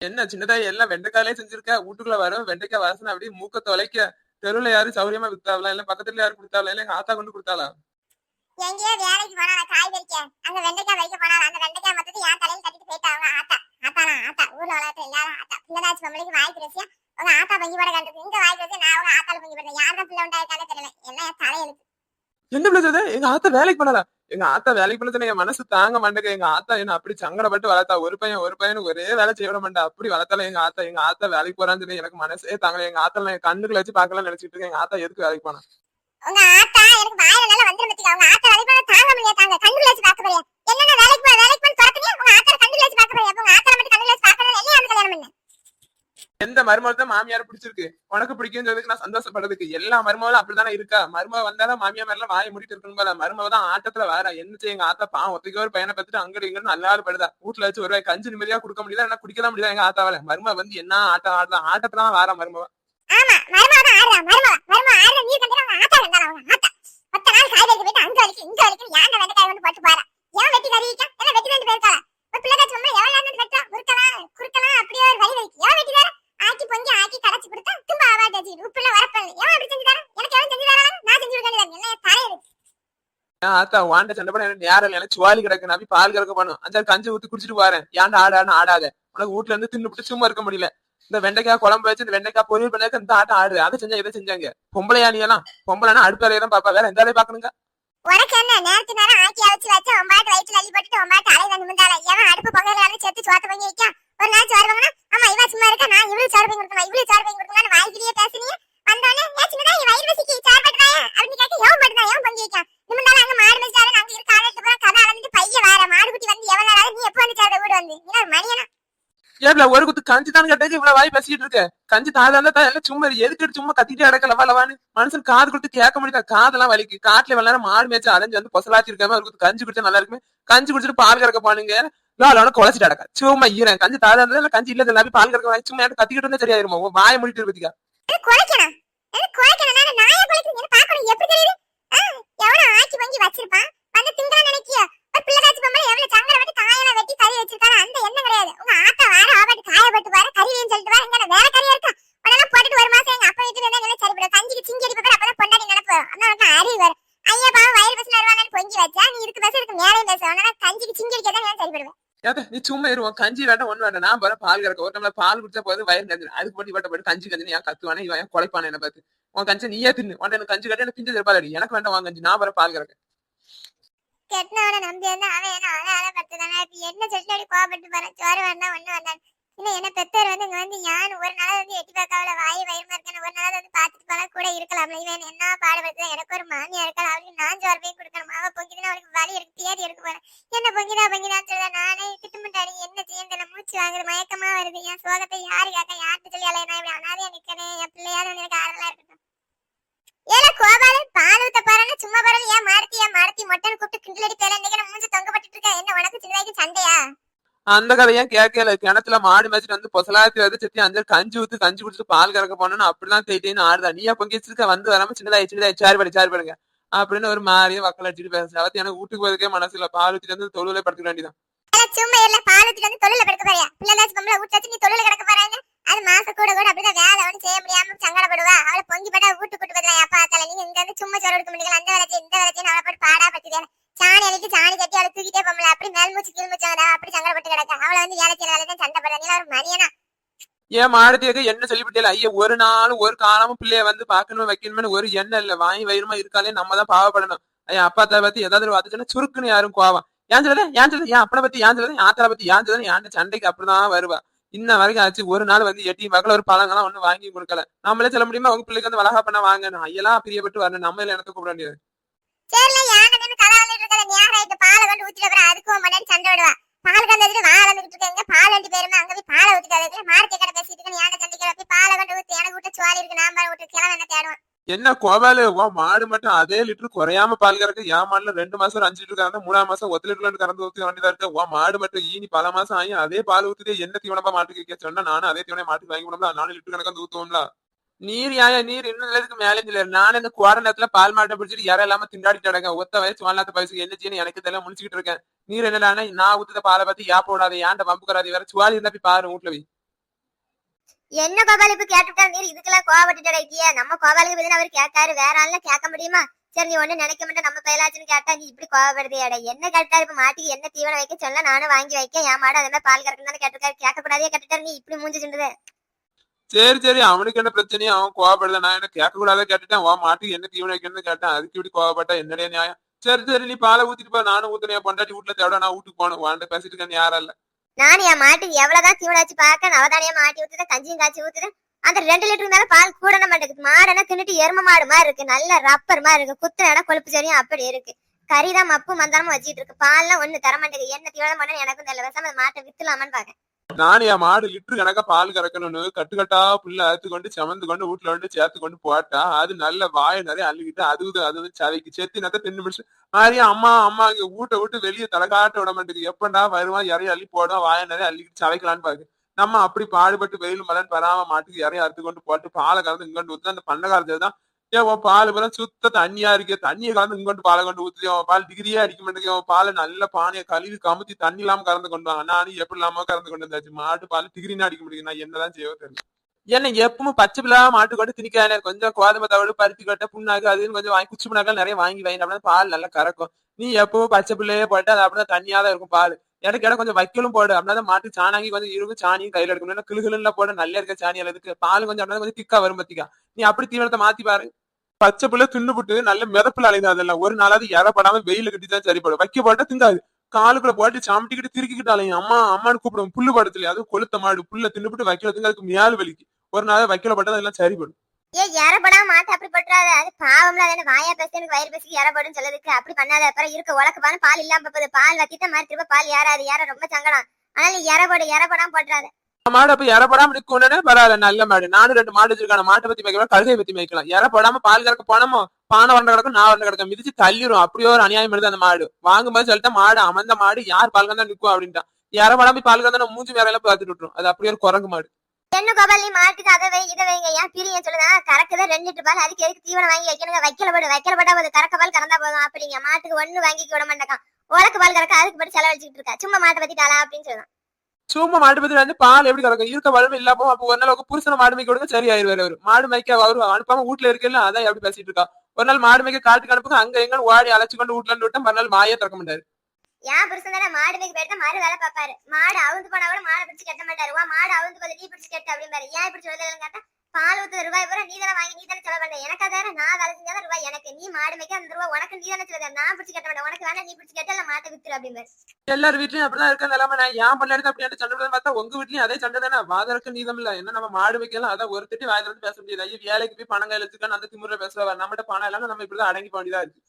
என்ன சின்னதாய் எல்லாம் வெண்டைக்காயிலே செஞ்சிருக்க? வீட்டுக்குள்ள வரும் வெண்டைக்காய் வாசனை அப்படியே மூக்க தொலைக்க. தெருவுல யாரும் சௌரியமா வித்தாவலாம் இல்ல பக்கத்துல யாரும் கொடுத்தாவலாம் இல்ல ஆத்தா கொண்டு கொடுத்தாளா? எங்கேயோ வேலைக்கு போனா காய் பறிக்க. அங்க வெண்டைக்காய் போனா அந்த வெண்டைக்காய் மொத்தத்தை என் தலையில கட்டிட்டு போயிட்டா அவங்க ஆத்தா. ஆத்தானா ஆத்தா? ஊர்ல எல்லாரும் ஆத்தா. பிள்ளைதாச்சு பேசியா உங்க ஆத்தா பங்கி போட இங்க நான் உங்க ஆத்தால பங்கி போடுறேன். யாரும் பிள்ளை உண்டாயிருக்கானே தெரியல. எல்லாம் என் தலையெழுத்து? என்ன பிள்ளை சொல்றது? எங்க ஆத்தா வேலைக்கு பண்ணல எங்க ஆத்தா வேலைக்கு பண்ணது என் மனசு தாங்க மாட்டேங்க எங்க ஆத்தா என்ன அப்படி சங்கடப்பட்டு வளர்த்தா ஒரு பையன் ஒரு பையன் ஒரே வேலை செய்ய விட மாட்டா. அப்படி வளர்த்தால எங்க ஆத்தா எங்க ஆத்தா வேலைக்கு போறான்னு சொல்லி எனக்கு மனசே தாங்கல. எங்க ஆத்தா என் கண்ணுக்குள்ள வச்சு பாக்கலாம் நினைச்சிட்டு இருக்கேன். எங்க ஆத்தா எதுக்கு வேலைக்கு போனா? உங்க ஆத்தா எனக்கு வாயில நல்லா வந்துரும் பத்தியா? உங்க ஆத்தா வேலைக்கு போனா தாங்க முடியாது தாங்க. கண்ணுல வச்சு பார்க்க போறியா என்னென்ன வேலைக்கு போ வேலைக்கு போய் துரத்துனியா உங்க ஆத்தா கண்ணுல வச்சு பாக்க போறியா உங்க ஆத்தா மட்டும் கண்ணுல வச்சு பாக்கறது இல்லையா? அந்த கல்யாணம் பண்ணு? எந்த மருமகள் தான் மாமியார் பிடிச்சிருக்கு? உனக்கு பிடிக்கும்ன்றதுக்கு நான் சந்தோஷப்படுறதுக்கு. எல்லா மருமகளும் அப்படித்தானே இருக்கா? மருமக வந்தாலும் மாமியார் மேல வாயை முடிட்டு இருக்கணும் போல மருமக தான் ஆட்டத்துல வேற என்ன செய்ய எங்க ஆத்தா பாவம். ஒத்தைக்கு ஒரு பையனை பார்த்துட்டு அங்கடி இங்கிருந்து நல்லா படுதா. வீட்டுல வச்சு ஒரு கஞ்சி நிம்மதியா கொடுக்க முடியல என்ன குடிக்கலாம் முடியல எங்க ஆத்தாவால? மருமக வந்து என்ன ஆட்டம் ஆடுதா ஆட்டத்துல வேற மருமக. ஆமா மருமக தான் ஆடுறா. மருமக மருமக ஆத்தா வாண்ட சண்டை பண்ண நேரம் இல்லை. சுவாலி கிடக்கு. நான் பால் கிடக்க பண்ணும் அஞ்சாறு கஞ்சி ஊத்தி குடிச்சிட்டு வரேன். ஏன்டா ஆடான்னு ஆடாத? உனக்கு வீட்டுல இருந்து தின்னுபிட்டு சும்மா இருக்க முடியல. இந்த வெண்டைக்காய் குழம்பு வச்சு இந்த வெண்டைக்காய் பொரியல் பண்ணாக்க இந்த ஆட்டம் ஆடுது. அதை செஞ்சா இதை செஞ்சாங்க. பொம்பளையா நீ எல்லாம்? பொம்பளைனா அடுத்த வேலையை தான் பாப்பா. வேற எந்த வேலையை பாக்கணுங்க உனக்கு என்ன? நேரத்து நேரம் ஆக்கி அவிச்சு வச்சு ஒம்பாட்டு வயிற்றுல அள்ளி போட்டுட்டு ஒம்பாட்டு அலை நிமிந்தால ஏன் அடுப்பு புகையில செத்து சோத்த பண்ணி வைக்க? ஒரு நாள் சோறு வாங்கினா? ஆமா இவன் சும்மா இருக்க? நான் இவ்வளவு சோறு பண்ணி கொடுக்கணும் இவ்வளவு சோறு பொங்கி கொடுக்கணும் வாய்க்கிலேயே பேசுனீங்க வந்தோடனே ஏன் சின்னதா நீ வயிறு வசிக்கு சார் பட்டுறாயா அப்படின்னு கேட்டு எவன் பட்டுதான் எவன் பொங்கி வைக்கா நிமிந்தாலும் அங்க மாடு மேய்ச்சாலும் அங்க இருக்க ஆளுக்கு பூரா கதை அளந்துட்டு பையன் வேற மாடு குட்டி வந்து எவ்வளவு நாளாவது நீ எப்போ வந்து சார் வீடு வந்து நீ ஒரு மணியனா ஏப்ல ஒரு குத்து கஞ்சி தான் கேட்டதுக்கு இவ்வளவு வாய் பேசிட்டு இருக்க? கஞ்சி தாழ தான் எல்லாம் சும்மா எதுக்கு சும்மா கத்திட்டு அடக்க லவா லவான்னு மனுஷன் காது கொடுத்து கேட்க முடியல காதெல்லாம் வலிக்கு. காட்டுல விளையாட மாடு மேய்ச்சி அலைஞ்சு வந்து பொசலாச்சி இருக்காம ஒரு குத்து கஞ்சி குடிச்சா நல்லா இருக்குமே? கஞ்சி குடிச்சிட்டு பால் கறக்க போனுங்க. லாலான குழச்சிட்டு அடக்க. சும்மா ஈரன் கஞ்சி தாழ இருந்தா கஞ்சி இல்ல எல்லாமே பால் கறக்க வாய் சும்மா எனக்கு கத்திக்கிட்டு இருந்தா சரியாயிருமா வாய முடிட்டு இருப்பீங்க குழைக்கணும். குழைக்கணும் நான் நாயை பாக்கணும் எப்படி தெரியுது? எவ்வளவு ஆக்கி வச்சிருப்பான் வந்து திங்கலாம் நினைக்கிய ஒரு பிள்ளை காய்ச்சி பொம்பளை எவ்வளவு சங்கடம் வெட்டி வச்சிருக்காரு அந்த எண்ணம் கிடையாது. உங்க ஆத்தா வார ஆபாட்டு காயப்பட்டு பாரு கறின்னு சொல்லிட்டு பாரு இங்க வேற கறியா இருக்கா? உடனே போட்டுட்டு ஒரு மாசம் எங்க அப்பா வீட்டுல இருந்தா நல்லா சரிபடும் கஞ்சிக்கு சிங்கி அடிப்ப அப்பதான் பொண்டாடி நினைப்பு அண்ணா அதான் உனக்கு அறிவு வரும். ஐயா பாவம் வயிறு பசங்க வருவானு பொங்கி வச்சா நீ இருக்கு பேச இருக்கு மேலேயும் பேச உடனே கஞ்சிக்கு சிங்கி அடிக்கதான் நான் சரிபடுவேன் ஏதா நீ சும்மா இருவோம் கஞ்சி வேண்டாம் ஒண்ணு வேண்டாம். நான் போற பால் கறக்க. ஒரு நம்மள பால் குடிச்சா போது வயிறு கஞ்சி. அதுக்கு போட்டு இவட்ட போட்டு கஞ்சி கஞ்சி ஏன் கத்துவானே? இவன் ஏன் என்ன பார்த்து. உன் கஞ்சி நீயே தின்னு. உன்ட்ட எனக்கு கஞ்சி கட்டி எனக்கு பிஞ்சு திருப்பாடி எனக்கு வேண்டாம் வாங்க கஞ்சி. நான் போற பால் கறக்க. கெட்டவனை நம்பி இருந்தா அவன் என்ன அழ அழ படுத்துதானே இப்ப என்ன சொல்லிட்டு அப்படி கோவப்பட்டு போறேன்? சோறு வேண்டாம் ஒண்ணு வந்தான் இன்னும் என்ன பெத்தர் வந்து இங்க வந்து யான் ஒரு நாள் வந்து எட்டி பார்க்காவில வாய் வயிறுமா இருக்கேன் ஒரு நாள் வந்து பாத்துட்டு போனா கூட இருக்கலாம்ல. இவன் என்ன பாடுபடுத்துதான் எனக்கு ஒரு மாமியா இருக்கா அவளுக்கு நான் சோறு போய் கொடுக்கணும்? அவ பொங்கிதான் அவளுக்கு வலி இருக்கு தேதி இருக்கு போறேன் என்ன பொங்கிதா பொங்கிதான் சொல்ல நானே திட்டுமுட்டாடி என்ன செய்ய மூச்சு வாங்குது மயக்கமா வருது. என் சோகத்தை யாரு கேட்க? யார்கிட்ட சொல்லி அலையா இப்படி அனாதையா நிக்கிறேன். என் பிள்ளையாவது வந்து எனக்கு ஆறுதலா இருக்கட்டும் ஏல கோபாலு பால் ஊத்த போறேன்னு சும்மா போறது ஏன் மாருத்தி ஏன் மாருத்தி மொட்டன் கூப்பிட்டு கிண்டலடி பேல இன்னைக்கு நான் மூஞ்சி தொங்கப்பட்டு இருக்கேன் என்ன உனக்கு சின்னதாய்க்கு சண்டையா அந்த கதையும் கேட்கல? கிணத்துல மாடு மேய்ச்சிட்டு வந்து பொசலாத்தி வந்து செத்தி அஞ்சல் கஞ்சி ஊத்து கஞ்சி குடிச்சிட்டு பால் கறக்க போனோம்னு அப்படிலாம் தேட்டின்னு ஆடுதா. நீ பொங்கி வச்சிருக்க வந்து வராம சின்னதாய் சின்னதாய் சாரி படி சாரி படுங்க அப்படின்னு ஒரு மாதிரியே வக்கல் அடிச்சுட்டு பேசுறேன் அவத்தி எனக்கு வீட்டுக்கு போறதுக்கே மனசு இல்ல. பால் ஊத்திட்டு வந்து தொழுவில படுத்துக்க வேண்டியதான் சும்மா இல்ல. பால் ஊத்திட்டு வந்து தொழில படுக்க போறியா? பொம்பளை வீட்டுல வச்சு நீ தொழில கிடக்க போறாங்க அது மாச கூட கூட அப்படிதான் வேலை ஒன்றும் செய்ய முடியாம சங்கடப்படுவா. அவளை பொங்கி பட்டா வீட்டு கூட்டு போதுல அப்பா தால நீங்க இங்க இருந்து சும்மா சொல்ல கொடுக்க முடியல அந்த வேலை இந்த வேலை அவளை போட்டு பாடா படுத்துதே சாணி அடிக்கு சாணி கட்டி அவளை தூக்கிட்டே போமல. அப்படி மேல் மூச்சு கீழ் மூச்சு வாங்குதா, அப்படி சங்கடப்பட்டு கிடக்க. அவளை வந்து வேலை செய்யற வேலை தான் சண்டை போடுறா ஒரு மணியனா ஏன் மாடுத்தியக்க என்ன சொல்லிவிட்டே ஐயா ஒரு நாளும் ஒரு காலமும் பிள்ளைய வந்து பாக்கணும் வைக்கணும்னு ஒரு எண்ணம் இல்ல. வாங்கி வயிறுமா இருக்காலே நம்ம தான் பாவப்படணும். ஐயா அப்பா தாய் பத்தி ஏதாவது வந்துச்சுன்னா சுருக்குன்னு யாரும் கோவம். ஏன் சொல்லுது? ஏன் சொல்லுது? ஏன் அப்பனை பத்தி ஏன் சொல்லுது? ஆத்தரை பத்தி ஏன் சொல்லுது ஏன் சண்டைக்கு அப்படிதான் வருவா. இன்ன வரைக்கும் ஆச்சு. ஒரு நாள் வந்து எட்டி மகள ஒரு பழங்கெல்லாம் ஒண்ணு வாங்கி கொடுக்கல. நம்மளே சொல்ல முடியுமா? உங்க பிள்ளைக்கு வந்து வளகா பண்ண வாங்கணும் ஐயெல்லாம் பிரியப்பட்டு வரணும். நம்ம எனக்கு கூப்பிட வேண்டியது? சரில பாலை கொண்டு ஊத்திட்டு அப்புறம் அதுக்கும் மண்டன் சண்டை விடுவா பால் கந்ததுட்டு வா வந்துட்டு இருக்கேங்க பால் வண்டி பேருமே அங்க போய் பாலை ஊத்திட்டு மார்க்கெட் கடை பேசிட்டு இருக்கேன் யானை சண்டைக்கு போய் பாலை கொண்டு ஊத்தி. எனக்கு விட்டு சுவாரி இருக்கு. நான் பால் விட்டு கிளம்ப என்ன தேடுவான்? என்ன கோபாலு உன் மாடு மட்டும் அதே லிட்டர் குறையாம பால் கறக்கு. என் மாடுல ரெண்டு மாசம் அஞ்சு லிட்டர் கறந்து மூணாம் மாசம் ஒத்து லிட்டர் கறந்து ஊத்தி வேண்டியதா இருக்கு. உன் மாடு மட்டும் ஈனி பல மாசம் ஆகி அதே பால் ஊத்திட்டு என்ன தீவனமா மாட்டுக்கு வைக்க சொன்னா நானும் அதே தீவனம் மாட்டுக்கு வாங்கி விடலாம் நாலு லிட்டர் கணக்கு வந்து ஊத்துவோம்ல. நீர் யாயா நீர் இன்னும் நிலத்துக்கு மேலே இல்லை. நான் இந்த குவார நேரத்துல பால் மாட்டை பிடிச்சிட்டு யாரும் இல்லாம திண்டாடிட்டு அடங்க ஒத்த வயசு வாழ்நாத்த பயசு என்ன செய்யணும்? எனக்கு இதெல்லாம் முடிச்சுக்கிட்டு இருக்கேன். நீர் என்னடானா நான் ஊத்துத பாலை பத்தி யா போடாத ஏன் வம்பு வேற சுவாலி இருந்தா போய் பாரு வீட்டுல போய். என்ன கோபால் இப்ப கேட்டுட்டா நீர் இதுக்கெல்லாம் கோவப்பட்டு அடைக்கிய நம்ம கோபாலுக்கு பதில் அவர் கேட்காரு. வேற ஆள்ல கேட்க முடியுமா? சரி நீ ஒண்ணு நினைக்க மாட்டே. நம்ம பயலாச்சுன்னு கேட்டா நீ இப்படி கோவப்படுது எடை என்ன கேட்டா இப்ப மாட்டுக்கு என்ன தீவனம் வைக்க சொல்ல? நானும் வாங்கி வைக்க. என் மாடு அதே மாதிரி பால் கறக்கணும் கேட்டிருக்காரு. கேட்க கூடாதே கேட்டுட்டாரு. நீ இப்படி மூஞ்சி சொல்லுது சரி சரி அவனுக்கு என்ன பிரச்சனையும் அவன் கோவப்படுத? நான் என்ன கேட்கக்கூடாத? கேட்டுட்டேன். உன் மாட்டுக்கு என்ன தீவனம் வைக்கணும்னு கேட்டேன். அதுக்கு இப்படி கோவப்பட்டா என்னடைய நியாயம்? சரி சரி நீ பாலை ஊத்திட்டு போ. நானும் ஊத்துனேன் பொண்டாட்டி வீட்டுல தேட நான் வீட்டுக்கு போகணும். வாண்ட பேசிட்டு இருக்கேன் யாரும் இல்ல. நான் என் மாட்டுக்கு எவ்வளவுதான் தீவனம் வச்சு பார்க்க? நவதானியா மாட்டி ஊத்துது கஞ்சியும் காய்ச்சி ஊத்துறேன். அந்த ரெண்டு லிட்டர் மேல பால் கூட மாட்டேங்குது. மாடுனா தின்னுட்டு எரும மாடு மாதிரி இருக்கு. நல்ல ரப்பர் மாதிரி இருக்கு. குத்துனா கொழுப்பு சரியும் அப்படி இருக்கு. கறிதான் மப்பு மந்தானமும் வச்சிட்டு இருக்கு. பால்லாம் ஒண்ணு தர மாட்டேங்குது. என்ன தீவனம் பண்ணு எனக்கும் தெரியல. பேசாம மாட்டை வித்துலாமான்னு பாக்கேன் நானும் என் மாடு லிட்டரு கணக்கா பால் கறக்கணும்னு கட்டுக்கட்டா புல்ல அறுத்து கொண்டு செமந்து கொண்டு வீட்டுல வந்து சேர்த்து கொண்டு போட்டா அது நல்ல வாய நிறைய அள்ளிக்கிட்டு அது அது வந்து சவைக்கு செத்தி நத்த தின்னு பிடிச்சு மாதிரி அம்மா அம்மா இங்க வீட்டை விட்டு வெளியே தலைக்காட்ட விட மாட்டேங்குது. எப்படா வருவான் இறைய அள்ளி போடுவான் வாய நிறைய அள்ளிக்கிட்டு சதைக்கலான்னு பாக்கு நம்ம அப்படி பாடுபட்டு வெயில் மலன் வராம மாட்டுக்கு இறைய அறுத்து கொண்டு போட்டு பாலை கறந்து இங்கொண்டு ஊத்து அந்த பண்ண காலத்துல தான் ஏன் பால் பூரா சுத்த தண்ணியா இருக்கு. தண்ணியை கலந்து இங்கொண்டு பாலை கொண்டு ஊத்துது அவன் பால் டிகிரியா அடிக்க மாட்டேங்க அவன் பாலை நல்ல பானையை கழுவி கமுத்தி தண்ணி இல்லாம கறந்து கொண்டு வாங்க. நானும் எப்படி இல்லாம கறந்து கொண்டு வந்தாச்சு? மாட்டு பால் டிகிரினா அடிக்க முடியும் நான் என்னதான் செய்யவோ தெரியல. ஏன்னா எப்பவும் பச்சை பிள்ளா மாட்டு கொண்டு திணிக்கானே கொஞ்சம் கோதுமை தவிடு பருத்தி கொட்டை புண்ணாக்கு அதுன்னு கொஞ்சம் வாங்கி குச்சி புண்ணாக்கெல்லாம் நிறைய வாங்கி வாங்கி. அப்படின்னா பால் நல்லா கறக்கும். நீ எப்பவும் பச்சை பிள்ளையே போட்டு அது அப்படின்னா தண்ணியா தான் இருக்கும் பால். எனக்கு இடம் கொஞ்சம் வைக்கலும் போடு. அப்படின்னா மாட்டு சாணாங்கி கொஞ்சம் இருக்கும் சாணியும் கையில எடுக்கணும். கிளுகிளுல போட நல்லா இருக்க சாணி அதுக்கு பால் கொஞ்சம் அப்படின்னா கொஞ்சம் திக்கா வரும் பத்திக்கா. நீ அப்படி தீவிரத்தை மாத்தி பாரு. பச்சை பிள்ளை தின்னுபுட்டு நல்ல மிதப்புல அலைந்தா அதெல்லாம். ஒரு நாளாவது இறப்படாம வெயில கட்டி தான் சரிப்படும் வைக்க போட்டா திங்காது. காலுக்குள்ள போட்டு சாமிட்டிக்கிட்டு திருக்கிக்கிட்டு அலையும். அம்மா அம்மான்னு கூப்பிடும். புல்லு படத்துல. அதுவும் கொளுத்த மாடு. புல்ல தின்னுபுட்டு வைக்கல திங்க அதுக்கு மேல் வலிக்கு. ஒரு நாள் வைக்கல போட்டா அதெல்லாம் சரிப்படும் ஏ இறப்படாம மாட்டை அப்படி பட்டுறாத அது பாவம்ல அது வாயா பேசி எனக்கு வயிறு பேசி இறப்படும் சொல்லதுக்கு. அப்படி பண்ணாத. அப்புறம் இருக்க உலக்கப்பான பால் பால் இல்லாம போகுது. பால் வத்திட்ட மாதிரி திரும்ப பால் ஏறாது. ஏற ரொம்ப சங்கடம். அதனால நீ இறப்படு இறப்படாம போட்டுறாத மாடு அப்ப இறப்படாம இருக்கணும்னு பரவாயில்ல நல்ல மாடு. நானும் ரெண்டு மாடு வச்சிருக்கான. மாட்டை பத்தி மேய்க்கலாம் கழுதை பத்தி மேய்க்கலாம் இறப்படாம பால் கறக்க போனமோ பானை வண்ட கிடக்கும் நான் வறண்ட கிடக்கும். மிதிச்சு தள்ளிரும். அப்படியே ஒரு அநியாயம் எடுத்து அந்த மாடு. வாங்கும்போது சொல்லிட்டா மாடு அமர்ந்த மாடு யார் பால் கறந்தா நிக்கும் அப்படின்ட்டான். இறப்படாம பால் கறந்தா மூஞ்சி வேற எல்லாம் பார்த்துட்டு விட்டுரும். அது அப்படியே ஒரு குரங்கு மாடு. என்ன கோபால் நீ மாட்டுக்கு அதை வை இதை வைங்க. ஏன் பிரியம் சொல்லுங்க? கறக்குது ரெண்டு லிட்டர் பால். அதுக்கு எதுக்கு தீவனம் வாங்கி வைக்கணுங்க? வைக்கல போடு வைக்கல போட்டா போது கறக்க பால் கறந்தா போதும். அப்படிங்க. மாட்டுக்கு ஒண்ணு வாங்கி விட மாட்டேக்கான். உலக்கு பால் கறக்க அதுக்கு பட்டு செலவழிச்சுட்டு இருக்கா. சும்மா மாட்டை பத்திட்டாளா அப்படின்னு சொல்லுவான் சும்மா மாடு பத்தி வந்து பால் எப்படி கறக்கும்? இருக்க வளம் இல்லாம அப்போ ஒரு நாள் உங்க புருஷனை மாடு மேய்க்க விடுங்க சரி ஆயிருவாரு அவரு. மாடு மேய்க்க அவரு அனுப்பாம வீட்டுல இருக்கல அதான் எப்படி பேசிட்டு இருக்கா ஒரு நாள் மாடு மேய்க்க காட்டுக்கு அனுப்புங்க. அங்க எங்க ஓடி அழைச்சு கொண்டு வீட்டுல இருந்து விட்டா மறுநாள் வாயே திறக்க மாட்டாரு. ஏன் புருஷன் தானே மாடு மேய்க்க போயிட்டு மாடு வேலை பார்ப்பாரு. மாடு அவுந்து போனா கூட மாடை பிடிச்சு கட்ட மாட்டாரு. வா மாடு அவுந்து போது நீ பிடிச்சு கட்ட அப்படிம்பாரு. ஏன் இப்படி சொல்லலன்னு கேட்டா பால் ஊத்து ரூபாய் பூரா நீ தானே வாங்கி நீ தானே செலவு பண்ண எனக்கு தானே நான் வேலை செஞ்சாதான் ரூபாய் எனக்கு. நீ மாடு மேய்க்க அந்த ரூபாய் உனக்கு நீ தானே செலவு நான் பிடிச்சு கட்ட மாட்டேன். உனக்கு வேணா நீ பிடிச்சு கட்ட இல்ல மாட்டை வித்துரு அப்படிம்பாரு. எல்லார் வீட்லயும் அப்படிதான் இருக்க நிலைமை. நான் ஏன் பண்ண எடுத்து அப்படி சண்டை பார்த்தா உங்க வீட்லயும் அதே சண்டை தானே. வாதற்கு நீதம் இல்ல. என்ன நம்ம மாடு வைக்கலாம் அதான் ஒரு திட்டி வாயிலிருந்து பேச முடியாது. ஐயோ வேலைக்கு போய் பணம் கையில வச்சுக்கணும் அந்த திமுறை பேசுறவா. நம்மகிட்ட பணம் இல்லாம நம்ம இப்படிதான் அடங்கி போக வேண்டியதா இருக்கு.